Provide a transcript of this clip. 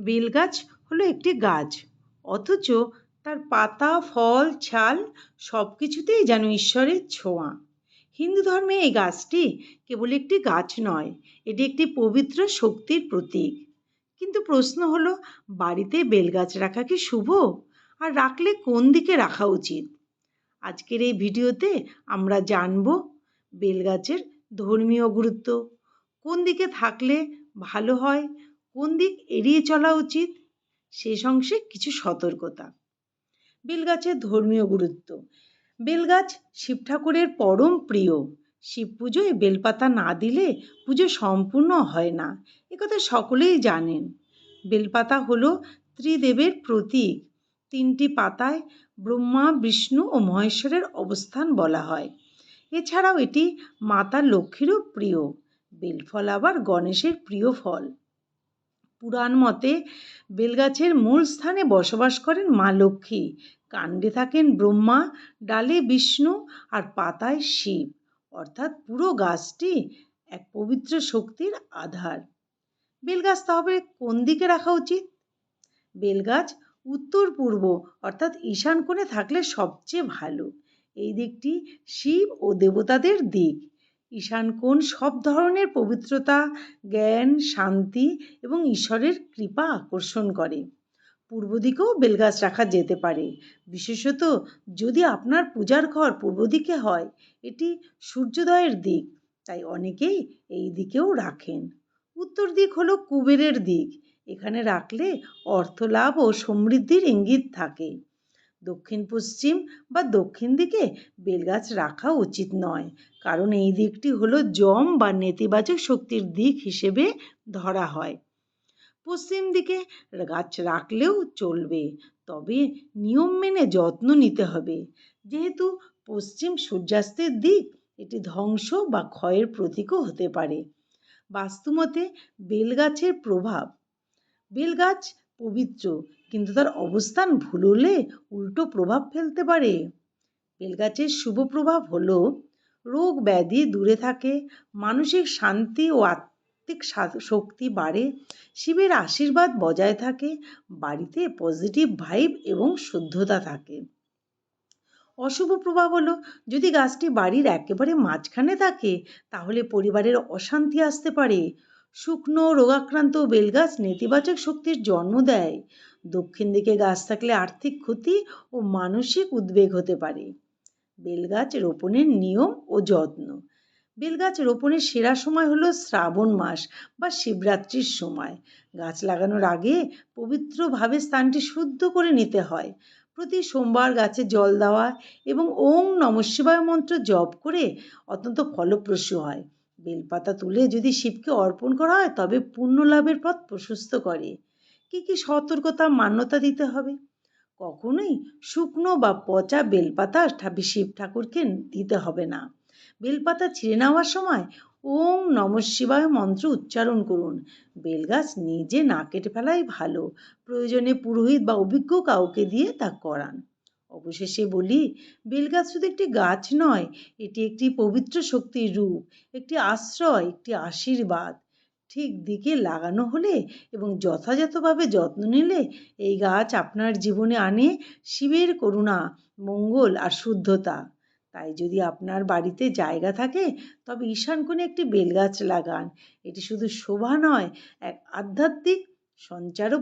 বেলগাছ হলো একটি গাছ। অথচ তার পাতা, ফল, ছাল সব কিছুতেই যেন ঈশ্বরের ছোঁয়া। হিন্দু ধর্মে এই গাছটি কেবল একটি গাছ নয়, এটি একটি পবিত্র শক্তির প্রতীক। কিন্তু প্রশ্ন হলো, বাড়িতে বেলগাছ রাখা কি শুভ? আর রাখলে কোন দিকে রাখা উচিত? আজকের এই ভিডিওতে আমরা জানব বেলগাছের ধর্মীয় গুরুত্ব। কোন দিকে থাকলে ভালো হয়? কোন দিক এড়িয়ে চলা উচিত? শেষ অংশে কিছু সতর্কতা। বেলগাছের ধর্মীয় গুরুত্ব। বেলগাছ শিব ঠাকুরের পরম প্রিয়। শিব পুজোয় বেলপাতা না দিলে পুজো সম্পূর্ণ হয় না। একথা সকলেই জানেন। বেলপাতা হলো ত্রিদেবের প্রতীক। তিনটি পাতায় ব্রহ্মা, বিষ্ণু ও মহেশ্বরের অবস্থান বলা হয়। এছাড়াও এটি মাতা লক্ষ্মীরও প্রিয়। বেলফল আবার গণেশের প্রিয় ফল। পুরাণ মতে বেলগাছের মূল স্থানে বসবাস করেন মা লক্ষ্মী। কাণ্ডে থাকেন ব্রহ্মা, ডালে বিষ্ণু আর পাতায় শিব। অর্থাৎ পুরো গাছটি এক পবিত্র শক্তির আধার। বেলগাছ তাহলে কোন দিকে রাখা উচিত? বেলগাছ উত্তর পূর্ব, অর্থাৎ ঈশান কোণে থাকলে সবচেয়ে ভালো। এই দিকটি শিব ও দেবতাদের দিক। ঈশান কোণ সব ধরনের পবিত্রতা, জ্ঞান, শান্তি এবং ঈশ্বরের কৃপা আকর্ষণ করে? পূর্ব দিকেও বেলগাছ রাখা যেতে পারে। বিশেষত যদি আপনার পূজার ঘর পূর্ব দিকে হয়, এটি সূর্যোদয়ের দিক, তাই অনেকেই এই দিকেও রাখেন। উত্তর দিক হলো কুবেরের দিক। এখানে রাখলে অর্থ লাভ ও সমৃদ্ধির ইঙ্গিত থাকে। দক্ষিণ পশ্চিম বা দক্ষিণ দিকে বেলগাছ রাখা উচিত নয়। কারণ এই দিকটি হলো জম বা নেতিবাচক শক্তির দিক হিসেবে ধরা হয়। পশ্চিম দিকে গাছ রাখলেও চলবে, তবে নিয়ম মেনে যত্ন নিতে হবে। যেহেতু পশ্চিম সূর্যাস্তের দিক, এটি ধ্বংস বা ক্ষয়ের প্রতীকও হতে পারে। বাস্তুমতে বেলগাছের প্রভাব, বেলগাছ পবিত্র, কিন্তু তার অবস্থান ভুল হলে উল্টো প্রভাব ফেলতে পারে। বেলগাছের শুভ প্রভাব হলো, রোগ ব্যাধি দূরে থাকে, মানসিক শান্তি ও আত্মিক শক্তি বাড়ে, শিবের আশীর্বাদ বজায় থাকে, বাড়িতে পজিটিভ ভাইব এবং শুদ্ধতা থাকে। অশুভ প্রভাব হলো, যদি গাছটি বাড়ির একেবারে মাঝখানে থাকে, তাহলে পরিবারের অশান্তি আসতে পারে শুকনো রোগাক্রান্ত বেলগাছ নেতিবাচক শক্তির জন্ম দেয়। দক্ষিণ দিকে গাছ থাকলে আর্থিক ক্ষতি ও মানসিক উদ্বেগ হতে পারে। বেলগাছ রোপণের নিয়ম ও যত্ন। বেলগাছ রোপণের সেরা সময় হলো শ্রাবণ মাস বা শিবরাত্রির সময়। গাছ লাগানোর আগে পবিত্রভাবে স্থানটি শুদ্ধ করে নিতে হয়। প্রতি সোমবার গাছে জল দেওয়া এবং ওং নম শিবায় মন্ত্র জপ করে অত্যন্ত ফলপ্রসূ হয়। বেলপাতা তুলে যদি শিবকে অর্পণ করা হয়, তবে পুণ্য লাভের পথ প্রশস্ত করে। কি কি সতর্কতা, মান্যতা দিতে হবে? কখনোই শুকনো বা পচা বেলপাতা শিব ঠাকুরকে দিতে হবে না। বেলপাতা ছিঁড়ে নেওয়ার সময় ওং নম শিবায় মন্ত্র উচ্চারণ করুন। বেলগাছ নিজে না কেটে ফেলাই ভালো। প্রয়োজনে পুরোহিত বা অভিজ্ঞ কাউকে দিয়ে তা করান। অবশেষে বলি বেলগাছ শুধু একটি গাছ নয়, এটি একটি পবিত্র শক্তির রূপ, একটি আশ্রয়, একটি আশীর্বাদ। ঠিক দিকে লাগানো হলে এবং যথাযথভাবে যত্ন নিলে এই গাছ আপনার জীবনে আনে শিবের করুণা, মঙ্গল আর শুদ্ধতা। তাই যদি আপনার বাড়িতে জায়গা থাকে, তবে ঈশান কোণে একটি বেলগাছ লাগান। এটি শুধু শোভা নয়, এক আধ্যাত্মিক সঞ্চারও